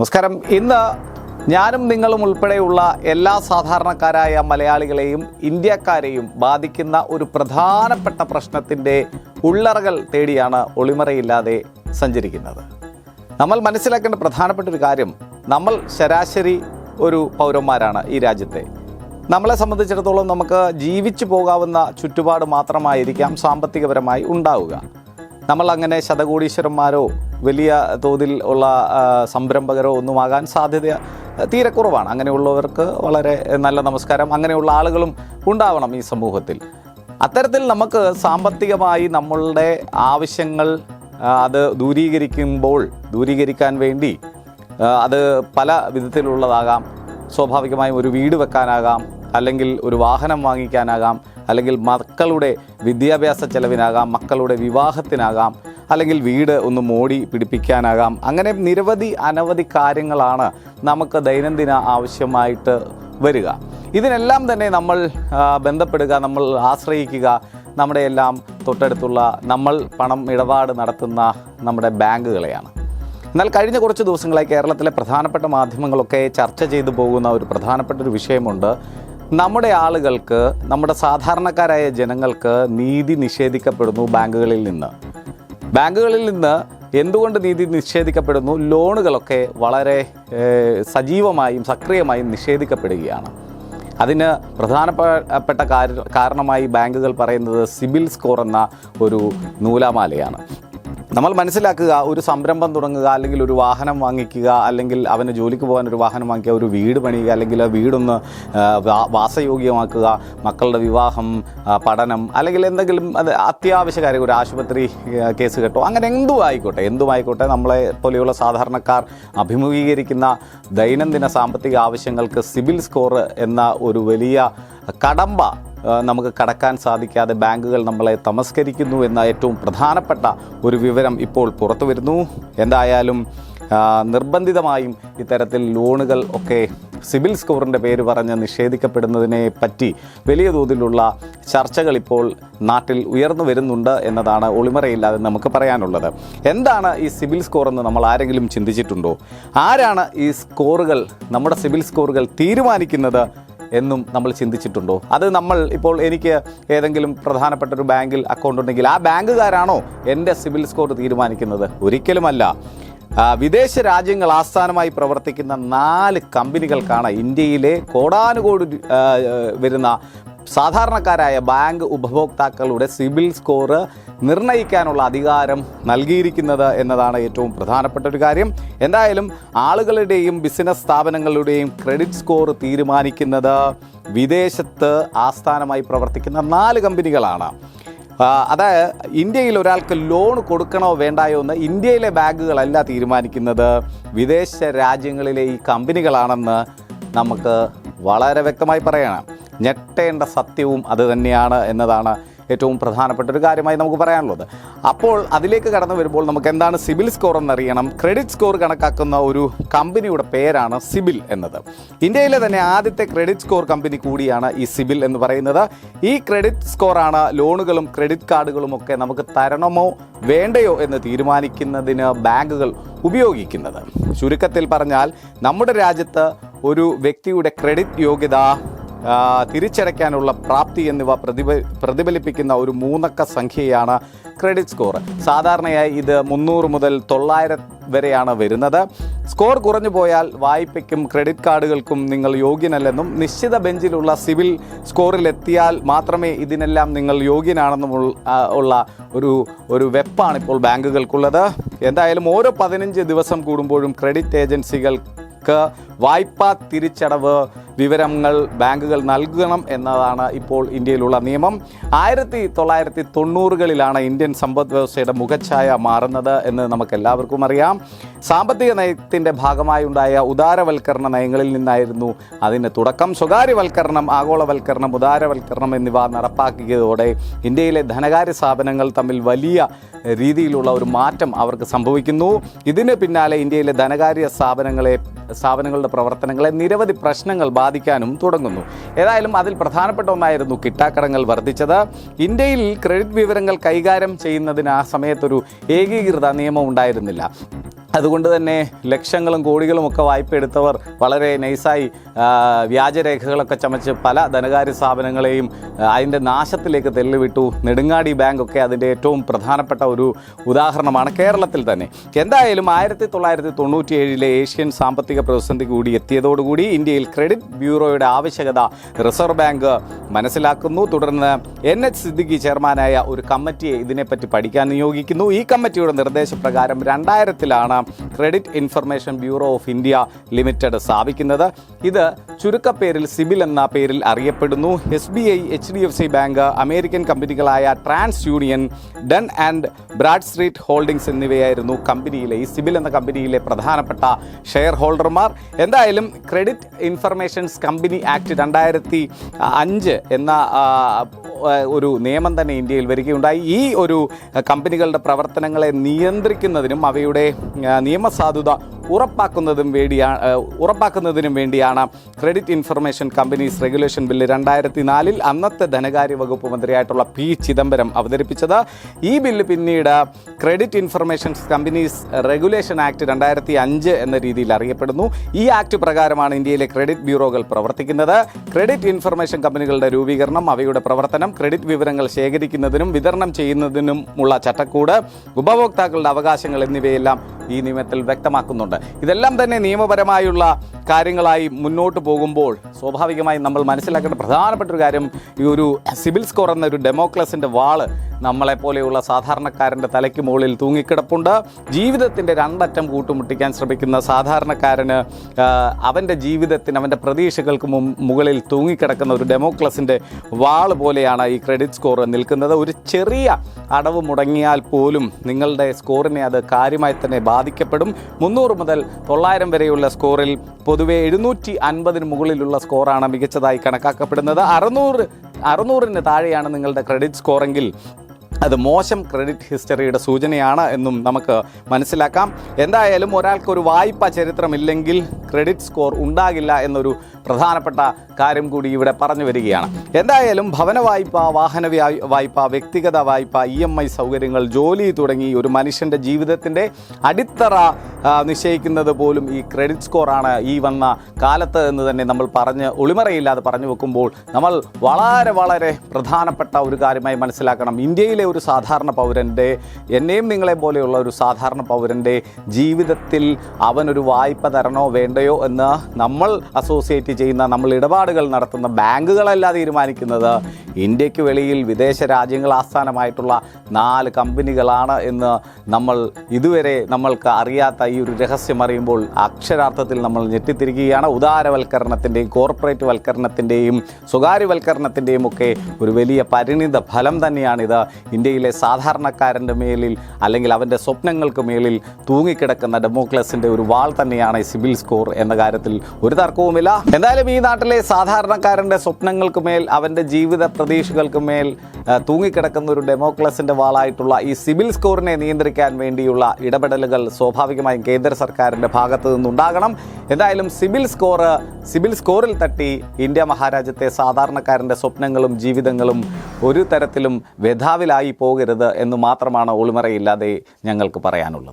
നമസ്കാരം. ഇന്ന് ഞാനും നിങ്ങളും ഉൾപ്പെടെയുള്ള എല്ലാ സാധാരണക്കാരായ മലയാളികളെയും ഇന്ത്യക്കാരെയും ബാധിക്കുന്ന ഒരു പ്രധാനപ്പെട്ട പ്രശ്നത്തിന്റെ ഉള്ളറകൾ തേടിയാണ് ഒളിമറയില്ലാതെ സഞ്ചരിക്കുന്നത്. നമ്മൾ മനസ്സിലാക്കേണ്ട പ്രധാനപ്പെട്ട ഒരു കാര്യം നമ്മൾ ശരാശരി ഒരു പൗരന്മാരാണ് ഈ രാജ്യത്തെ. നമ്മളെ സംബന്ധിച്ചിടത്തോളം നമുക്ക് ജീവിച്ചു പോകാവുന്ന ചുറ്റുപാട് മാത്രമായിരിക്കാം സാമ്പത്തികപരമായി ഉണ്ടാവുക. നമ്മൾ അങ്ങനെ ശതകോടീശ്വരന്മാരോ വലിയ തോതിൽ ഉള്ള സംരംഭകരോ ഒന്നുമാകാൻ സാധ്യത തീരെ കുറവാണ്. അങ്ങനെയുള്ളവർക്ക് വളരെ നല്ല നമസ്കാരം. അങ്ങനെയുള്ള ആളുകളും ഉണ്ടാവണം ഈ സമൂഹത്തിൽ. അത്തരത്തിൽ നമുക്ക് സാമ്പത്തികമായി നമ്മളുടെ ആവശ്യങ്ങൾ അത് ദൂരീകരിക്കുമ്പോൾ ദൂരീകരിക്കാൻ വേണ്ടി അത് പല വിധത്തിലുള്ളതാകാം. സ്വാഭാവികമായും ഒരു വീട് വെക്കാനാകാം. അല്ലെങ്കിൽ ഒരു വാഹനം വാങ്ങിക്കാനാകാം അല്ലെങ്കിൽ മക്കളുടെ വിദ്യാഭ്യാസ ചെലവിനാകാം മക്കളുടെ വിവാഹത്തിനാകാം അല്ലെങ്കിൽ വീട് ഒന്ന് മോടി പിടിപ്പിക്കാനാകാം. അങ്ങനെ നിരവധി അനവധി കാര്യങ്ങളാണ് നമുക്ക് ദൈനംദിന ആവശ്യമായിട്ട് വരിക. ഇതിനെല്ലാം തന്നെ നമ്മൾ ബന്ധപ്പെടുക നമ്മൾ ആശ്രയിക്കുക. നമ്മുടെ എല്ലാം തൊട്ടടുത്തുള്ള നമ്മൾ പണം ഇടപാട് നടത്തുന്ന നമ്മുടെ ബാങ്കുകളെയാണ്. എന്നാൽ കഴിഞ്ഞ കുറച്ച് ദിവസങ്ങളായി കേരളത്തിലെ പ്രധാനപ്പെട്ട മാധ്യമങ്ങളൊക്കെ ചർച്ച ചെയ്തു പോകുന്ന ഒരു പ്രധാനപ്പെട്ട ഒരു വിഷയമുണ്ട്. നമ്മുടെ ആളുകൾക്ക് നമ്മുടെ സാധാരണക്കാരായ ജനങ്ങൾക്ക് നീതി നിഷേധിക്കപ്പെടുന്നു ബാങ്കുകളിൽ നിന്ന്. ബാങ്കുകളിൽ നിന്ന് എന്തുകൊണ്ട് നീതി നിഷേധിക്കപ്പെടുന്നു? ലോണുകളൊക്കെ വളരെ സജീവമായും സക്രിയമായും നിഷേധിക്കപ്പെടുകയാണ്. അതിന് പ്രധാനപ്പെട്ട കാരണമായി ബാങ്കുകൾ പറയുന്നത് സിബിൽ സ്കോർ എന്ന ഒരു നൂലാമാലയാണ്. നമ്മൾ മനസ്സിലാക്കുക ഒരു സംരംഭം തുടങ്ങുക അല്ലെങ്കിൽ ഒരു വാഹനം വാങ്ങിക്കുക അല്ലെങ്കിൽ അവന് ജോലിക്ക് പോകാൻ ഒരു വാഹനം വാങ്ങിക്കുക ഒരു വീട് പണിയുക അല്ലെങ്കിൽ ആ വീടൊന്ന് വാസയോഗ്യമാക്കുക മക്കളുടെ വിവാഹം പഠനം അല്ലെങ്കിൽ എന്തെങ്കിലും അത് അത്യാവശ്യ കാര്യം ഒരു ആശുപത്രി കേസ് കേട്ടോ അങ്ങനെ എന്തും ആയിക്കോട്ടെ എന്തും ആയിക്കോട്ടെ നമ്മളെ പോലെയുള്ള സാധാരണക്കാർ അഭിമുഖീകരിക്കുന്ന ദൈനംദിന സാമ്പത്തിക ആവശ്യങ്ങൾക്ക് സിവിൽ സ്കോർ എന്ന ഒരു വലിയ കടമ്പ നമുക്ക് കടക്കാൻ സാധിക്കാതെ ബാങ്കുകൾ നമ്മളെ തമസ്കരിക്കുന്നു എന്ന ഏറ്റവും പ്രധാനപ്പെട്ട ഒരു വിവരം ഇപ്പോൾ പുറത്തു വരുന്നു. എന്തായാലും നിർബന്ധിതമായും ഇത്തരത്തിൽ ലോണുകൾ ഒക്കെ സിബിൽ സ്കോറിന്റെ പേര് പറഞ്ഞ് നിഷേധിക്കപ്പെടുന്നതിനെ പറ്റി വലിയ തോതിലുള്ള ചർച്ചകൾ ഇപ്പോൾ നാട്ടിൽ ഉയർന്നു വരുന്നുണ്ട് എന്നതാണ് ഒളിമറയില്ലാതെ നമുക്ക് പറയാനുള്ളത്. എന്താണ് ഈ സിബിൽ സ്കോർ എന്ന് നമ്മൾ ആരെങ്കിലും ചിന്തിച്ചിട്ടുണ്ടോ? ആരാണ് ഈ സ്കോറുകൾ നമ്മുടെ സിബിൽ സ്കോറുകൾ തീരുമാനിക്കുന്നത് എന്നും നമ്മൾ ചിന്തിച്ചിട്ടുണ്ടോ? അത് നമ്മൾ ഇപ്പോൾ എനിക്ക് ഏതെങ്കിലും പ്രധാനപ്പെട്ട ഒരു ബാങ്കിൽ അക്കൗണ്ട് ഉണ്ടെങ്കിൽ ആ ബാങ്കുകാരാണോ എന്റെ സിവിൽ സ്കോർ തീരുമാനിക്കുന്നത്? ഒരിക്കലുമല്ല. വിദേശ രാജ്യങ്ങൾ ആസ്ഥാനമായി പ്രവർത്തിക്കുന്ന നാല് കമ്പനികൾക്കാണ് ഇന്ത്യയിലെ കോടാനുകോടി വരുന്ന സാധാരണക്കാരായ ബാങ്ക് ഉപഭോക്താക്കളുടെ സിബിൽ സ്കോർ നിർണയിക്കാനുള്ള അധികാരം നൽകിയിരിക്കുന്നത് എന്നതാണ് ഏറ്റവും പ്രധാനപ്പെട്ട ഒരു കാര്യം. എന്തായാലും ആളുകളുടെയും ബിസിനസ് സ്ഥാപനങ്ങളുടെയും ക്രെഡിറ്റ് സ്കോർ തീരുമാനിക്കുന്നത് വിദേശത്ത് ആസ്ഥാനമായി പ്രവർത്തിക്കുന്ന നാല് കമ്പനികളാണ്. അതായത് ഇന്ത്യയിൽ ഒരാൾക്ക് ലോൺ കൊടുക്കണോ വേണ്ടായോ എന്ന് ഇന്ത്യയിലെ ബാങ്കുകളല്ല തീരുമാനിക്കുന്നത്. വിദേശ രാജ്യങ്ങളിലെ ഈ കമ്പനികളാണെന്ന് നമുക്ക് വളരെ വ്യക്തമായി പറയണം. ഞെട്ടേണ്ട സത്യവും അതുതന്നെയാണ് എന്നതാണ് ഏറ്റവും പ്രധാനപ്പെട്ട ഒരു കാര്യമായി നമുക്ക് പറയാനുള്ളത്. അപ്പോൾ അതിലേക്ക് കടന്നു വരുമ്പോൾ നമുക്ക് എന്താണ് സിബിൽ സ്കോർ എന്നറിയണം. ക്രെഡിറ്റ് സ്കോർ കണക്കാക്കുന്ന ഒരു കമ്പനിയുടെ പേരാണ് സിബിൽ എന്നത്. ഇന്ത്യയിലെ തന്നെ ആദ്യത്തെ ക്രെഡിറ്റ് സ്കോർ കമ്പനി കൂടിയാണ് ഈ സിബിൽ എന്ന് പറയുന്നത്. ഈ ക്രെഡിറ്റ് സ്കോറാണ് ലോണുകളും ക്രെഡിറ്റ് കാർഡുകളും ഒക്കെ നമുക്ക് തരണമോ വേണ്ടയോ എന്ന് തീരുമാനിക്കുന്നതിന് ബാങ്കുകൾ ഉപയോഗിക്കുന്നത്. ചുരുക്കത്തിൽ പറഞ്ഞാൽ നമ്മുടെ രാജ്യത്ത് ഒരു വ്യക്തിയുടെ ക്രെഡിറ്റ് യോഗ്യത തിരിച്ചടയ്ക്കാനുള്ള പ്രാപ്തി എന്നിവ പ്രതിഭ പ്രതിഫലിപ്പിക്കുന്ന ഒരു മൂന്നക്ക സംഖ്യയാണ് ക്രെഡിറ്റ് സ്കോർ സാധാരണയായി ഇത് മുന്നൂറ് മുതൽ തൊള്ളായിരം വരെയാണ് വരുന്നത്. സ്കോർ കുറഞ്ഞു പോയാൽ വായ്പയ്ക്കും ക്രെഡിറ്റ് കാർഡുകൾക്കും നിങ്ങൾ യോഗ്യനല്ലെന്നും നിശ്ചിത ബെഞ്ചിലുള്ള സിവിൽ സ്കോറിലെത്തിയാൽ മാത്രമേ ഇതിനെല്ലാം നിങ്ങൾ യോഗ്യനാണെന്നും ഉള്ള ഒരു ഒരു വെപ്പാണ് ഇപ്പോൾ ബാങ്കുകൾക്കുള്ളത്. എന്തായാലും ഓരോ പതിനഞ്ച് ദിവസം കൂടുമ്പോഴും ക്രെഡിറ്റ് ഏജൻസികൾ ക്ക് വായ്പാ തിരിച്ചടവ് വിവരങ്ങൾ ബാങ്കുകൾ നൽകണം എന്നതാണ് ഇപ്പോൾ ഇന്ത്യയിലുള്ള നിയമം. ആയിരത്തി തൊള്ളായിരത്തി തൊണ്ണൂറുകളിലാണ് ഇന്ത്യൻ സമ്പദ് വ്യവസ്ഥയുടെ മുഖച്ഛായ മാറുന്നത് എന്ന് നമുക്ക് എല്ലാവർക്കും അറിയാം. സാമ്പത്തിക നയത്തിന്റെ ഭാഗമായി ഉണ്ടായ ഉദാരവൽക്കരണ നയങ്ങളിൽ നിന്നായിരുന്നു അതിന് തുടക്കം. സ്വകാര്യവൽക്കരണം ആഗോളവൽക്കരണം ഉദാരവൽക്കരണം എന്നിവ നടപ്പാക്കിയതോടെ ഇന്ത്യയിലെ ധനകാര്യ സ്ഥാപനങ്ങൾ തമ്മിൽ വലിയ രീതിയിലുള്ള ഒരു മാറ്റം അവർക്ക് സംഭവിക്കുന്നു. ഇതിന് പിന്നാലെ ഇന്ത്യയിലെ ധനകാര്യ സ്ഥാപനങ്ങളെ സ്ഥാപനങ്ങളുടെ പ്രവർത്തനങ്ങളെ നിരവധി പ്രശ്നങ്ങൾ ബാധിക്കാനും തുടങ്ങുന്നു. ഏതായാലും അതിൽ പ്രധാനപ്പെട്ട ഒന്നായിരുന്നു കിട്ടാക്കടങ്ങൾ വർദ്ധിച്ചത്. ഇന്ത്യയിൽ ക്രെഡിറ്റ് വിവരങ്ങൾ കൈകാര്യം ചെയ്യുന്നതിന് ആ സമയത്തൊരു ഏകീകൃത നിയമം ഉണ്ടായിരുന്നില്ല. അതുകൊണ്ട് തന്നെ ലക്ഷങ്ങളും കോടികളും ഒക്കെ വായ്പ എടുത്തവർ വളരെ നൈസായി വ്യാജരേഖകളൊക്കെ ചമച്ച് പല ധനകാര്യ സ്ഥാപനങ്ങളെയും അതിന്റെ നാശത്തിലേക്ക് തെല്ലുവിട്ടു നെടുങ്ങാടി ബാങ്ക് ഒക്കെ അതിന്റെ ഏറ്റവും പ്രധാനപ്പെട്ട ഒരു ഉദാഹരണമാണ് കേരളത്തിൽ തന്നെ. എന്തായാലും ആയിരത്തി തൊള്ളായിരത്തി തൊണ്ണൂറ്റി ഏഴിലെ ഏഷ്യൻ സാമ്പത്തിക പ്രതിസന്ധി കൂടി എത്തിയതോടുകൂടി ഇന്ത്യയിൽ ക്രെഡിറ്റ് ബ്യൂറോയുടെ ആവശ്യകത റിസർവ് ബാങ്ക് മനസ്സിലാക്കുന്നു. തുടർന്ന് എൻ എച്ച് സിദ്ദിഖി ചെയർമാനായ ഒരു കമ്മിറ്റിയെ ഇതിനെപ്പറ്റി പഠിക്കാൻ നിയോഗിക്കുന്നു. ഈ കമ്മിറ്റിയുടെ നിർദ്ദേശപ്രകാരം രണ്ടായിരത്തിലാണ് credit information bureau of India limited സ്ഥാപിക്കുന്നത്. ഇത് ചുരുക്കപ്പേരിൽ സിബിൽ എന്ന പേരിൽ അറിയപ്പെടുന്നു. S B I H D F C bank American കമ്പനികളായ TransUnion Dun and Bradstreet holdings എന്നിവയായിരുന്നു കമ്പനിയിലെ ഈ സിബിൽ എന്ന കമ്പനിയിലെ പ്രധാനപ്പെട്ട ഷെയർ ഹോൾഡർമാർ എന്തായാലും ക്രെഡിറ്റ് ഇൻഫർമേഷൻസ് കമ്പനി ആക്ട് രണ്ടായിരത്തി അഞ്ച് എന്ന ഒരു നിയമം തന്നെ ഇന്ത്യയിൽ വരികയുണ്ടായി. ഈ ഒരു കമ്പനികളുടെ പ്രവർത്തനങ്ങളെ നിയന്ത്രിക്കുന്നതിനും അവയുടെ നിയമസാധുത ഉറപ്പാക്കുന്നതും വേണ്ടിയാണ് ഉറപ്പാക്കുന്നതിനും വേണ്ടിയാണ് credit information companies regulation bill രണ്ടായിരത്തി നാലിൽ അന്നത്തെ ധനകാര്യ വകുപ്പ് മന്ത്രിയായിട്ടുള്ള പി ചിദംബരം അവതരിപ്പിച്ചത്. ഈ ബില്ല് പിന്നീട് credit information companies regulation act രണ്ടായിരത്തി അഞ്ച് എന്ന രീതിയിൽ അറിയപ്പെടുന്നു. ഈ ആക്ട് പ്രകാരമാണ് ഇന്ത്യയിലെ ക്രെഡിറ്റ് ബ്യൂറോകൾ പ്രവർത്തിക്കുന്നത്. ക്രെഡിറ്റ് ഇൻഫർമേഷൻ കമ്പനികളുടെ രൂപീകരണം അവയുടെ പ്രവർത്തനം ക്രെഡിറ്റ് വിവരങ്ങൾ ശേഖരിക്കുന്നതിനും വിതരണം ചെയ്യുന്നതിനുമുള്ള ചട്ടക്കൂട് ഉപഭോക്താക്കളുടെ അവകാശങ്ങൾ എന്നിവയെല്ലാം ഈ നിയമത്തിൽ വ്യക്തമാക്കുന്നുണ്ട്. ഇതെല്ലാം തന്നെ നിയമപരമായുള്ള കാര്യങ്ങളായി മുന്നോട്ട് പോകുമ്പോൾ സ്വാഭാവികമായും നമ്മൾ മനസ്സിലാക്കേണ്ട പ്രധാനപ്പെട്ട ഒരു കാര്യം ഈ ഒരു സിവിൽ സ്കോർ എന്ന ഒരു ഡെമോക്രസിന്റെ വാൾ നമ്മളെപ്പോലെയുള്ള സാധാരണക്കാരന്റെ തലയ്ക്ക് മുകളിൽ തൂങ്ങിക്കിടപ്പുണ്ട്. ജീവിതത്തിന്റെ രണ്ടറ്റം കൂട്ടുമുട്ടിക്കാൻ ശ്രമിക്കുന്ന സാധാരണക്കാരന് അവന്റെ ജീവിതത്തിന് അവന്റെ പ്രതീക്ഷകൾക്ക് മുകളിൽ തൂങ്ങിക്കിടക്കുന്ന ഒരു ഡെമോക്രസിന്റെ വാൾ പോലെയാണ് ഈ ക്രെഡിറ്റ് സ്കോർ നിൽക്കുന്നത്. ഒരു ചെറിയ അടവ് മുടങ്ങിയാൽ പോലും നിങ്ങളുടെ സ്കോറിനെ അത് കാര്യമായി തന്നെ ബാധിക്കപ്പെടും. മുന്നൂറ് മുതൽ തൊള്ളായിരം വരെയുള്ള സ്കോറിൽ പൊതുവെ എഴുന്നൂറ്റി അൻപതിന് മുകളിലുള്ള സ്കോറാണ് മികച്ചതായി കണക്കാക്കപ്പെടുന്നത്. അറുന്നൂറ് അറുന്നൂറിന് താഴെയാണ് നിങ്ങളുടെ ക്രെഡിറ്റ് സ്കോറെങ്കിൽ അത് മോശം ക്രെഡിറ്റ് ഹിസ്റ്ററിയുടെ സൂചനയാണ് എന്നും നമുക്ക് മനസ്സിലാക്കാം. എന്തായാലും ഒരാൾക്ക് ഒരു വായ്പ ചരിത്രമില്ലെങ്കിൽ ക്രെഡിറ്റ് സ്കോർ ഉണ്ടാകില്ല എന്നൊരു പ്രധാനപ്പെട്ട കാര്യം കൂടി ഇവിടെ പറഞ്ഞു വരികയാണ്. എന്തായാലും ഭവന വായ്പ വാഹന വ്യാ- വായ്പ വ്യക്തിഗത വായ്പ ഇ എം ഐ സൗകര്യങ്ങൾ ജോലി തുടങ്ങി ഒരു മനുഷ്യന്റെ ജീവിതത്തിന്റെ അടിത്തറ നിശ്ചയിക്കുന്നത് പോലും ഈ ക്രെഡിറ്റ് സ്കോറാണ് ഈ വന്ന കാലത്ത് എന്ന് തന്നെ നമ്മൾ പറഞ്ഞ് ഒളിമറയില്ലാതെ പറഞ്ഞു വെക്കുമ്പോൾ നമ്മൾ വളരെ വളരെ പ്രധാനപ്പെട്ട ഒരു കാര്യമായി മനസ്സിലാക്കണം. ഇന്ത്യയിലെ ഒരു സാധാരണ പൗരന്റെ എന്നെയും നിങ്ങളെ പോലെയുള്ള ഒരു സാധാരണ പൗരന്റെ ജീവിതത്തിൽ അവനൊരു വായ്പ തരണോ വേണ്ടയോ എന്ന് നമ്മൾ അസോസിയേറ്റ് ചെയ്യുന്ന നമ്മൾ ഇടപാടുകൾ നടത്തുന്ന ബാങ്കുകളല്ല തീരുമാനിക്കുന്നത്. ഇന്ത്യയ്ക്ക് വെളിയിൽ വിദേശ രാജ്യങ്ങൾ ആസ്ഥാനമായിട്ടുള്ള നാല് കമ്പനികളാണ് എന്ന് നമ്മൾ ഇതുവരെ നമ്മൾക്ക് അറിയാത്ത ഈ ഒരു രഹസ്യം അറിയുമ്പോൾ അക്ഷരാർത്ഥത്തിൽ നമ്മൾ ഞെട്ടിത്തിരിക്കുകയാണ്. ഉദാരവൽക്കരണത്തിന്റെയും കോർപ്പറേറ്റ് വൽക്കരണത്തിന്റെയും സ്വകാര്യവൽക്കരണത്തിന്റെയും ഒക്കെ ഒരു വലിയ പരിണിത ഫലം തന്നെയാണിത്. ഇന്ത്യയിലെ സാധാരണക്കാരന്റെ മേലിൽ അല്ലെങ്കിൽ അവന്റെ സ്വപ്നങ്ങൾക്ക് മേലിൽ തൂങ്ങിക്കിടക്കുന്ന ഡെമോക്രസിന്റെ ഒരു വാൾ തന്നെയാണ് സിബിൽ സ്കോർ എന്ന കാര്യത്തിൽ ഒരു തർക്കവുമില്ല. എന്തായാലും ഈ നാട്ടിലെ സാധാരണക്കാരന്റെ സ്വപ്നങ്ങൾക്ക് മേൽ അവന്റെ ജീവിത പ്രതീക്ഷകൾക്ക് മേൽ തൂങ്ങിക്കിടക്കുന്ന ഒരു ഡെമോക്രസിന്റെ വാളായിട്ടുള്ള ഈ സിബിൽ സ്കോറിനെ നിയന്ത്രിക്കാൻ വേണ്ടിയുള്ള ഇടപെടലുകൾ സ്വാഭാവികമായും കേന്ദ്ര സർക്കാരിന്റെ ഭാഗത്തു നിന്നുണ്ടാകണം. എന്തായാലും സിബിൽ സ്കോർ സിബിൽ സ്കോറിൽ തട്ടി ഇന്ത്യ മഹാരാജ്യത്തെ സാധാരണക്കാരന്റെ സ്വപ്നങ്ങളും ജീവിതങ്ങളും ഒരു തരത്തിലും വ്യഥാവിലായി പോകരുത് എന്ന് മാത്രമാണ് ഒളിമറയില്ലാതെ ഞങ്ങൾക്ക് പറയാനുള്ളത്.